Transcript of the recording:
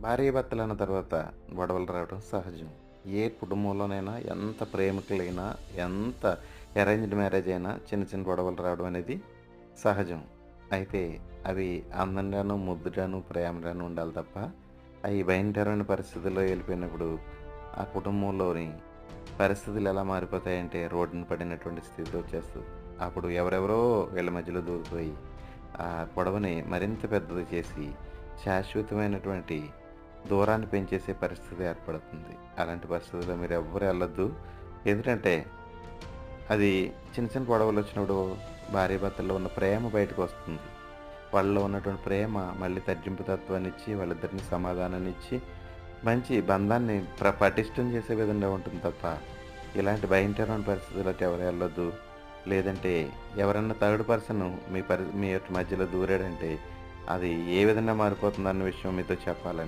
భార్యాభర్తలు తర్వాత గొడవలు రావడం సహజం. ఏ కుటుంబంలోనైనా ఎంత ప్రేమికులైనా ఎంత అరేంజ్డ్ మ్యారేజ్ అయినా చిన్న చిన్న గొడవలు రావడం అనేది సహజం. అయితే అవి అందంగాను ముద్దుగాను ప్రేమగాను ఉండాలి తప్ప అవి భయంకరమైన పరిస్థితుల్లో వెళ్ళిపోయినప్పుడు ఆ కుటుంబంలోని పరిస్థితులు ఎలా మారిపోతాయంటే రోడ్డును పడినటువంటి స్థితి వచ్చేస్తుంది. అప్పుడు ఎవరెవరో వీళ్ళ మధ్యలో దూరిపోయి ఆ గొడవని మరింత పెద్దది చేసి శాశ్వతమైనటువంటి దూరాన్ని పెంచేసే పరిస్థితి ఏర్పడుతుంది. అలాంటి పరిస్థితుల్లో మీరు ఎవ్వరు వెళ్ళొద్దు. ఎందుకంటే అది చిన్న చిన్న గొడవలు వచ్చినప్పుడు భార్య భర్తల్లో ఉన్న ప్రేమ బయటకు వస్తుంది. వాళ్ళలో ఉన్నటువంటి ప్రేమ మళ్ళీ తగ్గింపు తత్వాన్ని ఇచ్చి వాళ్ళిద్దరిని సమాధానాన్ని ఇచ్చి మంచి బంధాన్ని ప్ర పటిష్టం చేసే విధంగా ఉంటుంది తప్ప ఇలాంటి భయంకరమైన పరిస్థితులకు ఎవరు వెళ్ళొద్దు. లేదంటే ఎవరన్నా థర్డ్ పర్సన్ మీ పరి మీ యొక్క మధ్యలో దూరాడంటే అది ఏ విధంగా మారిపోతుందన్న విషయం మీతో చెప్పాలని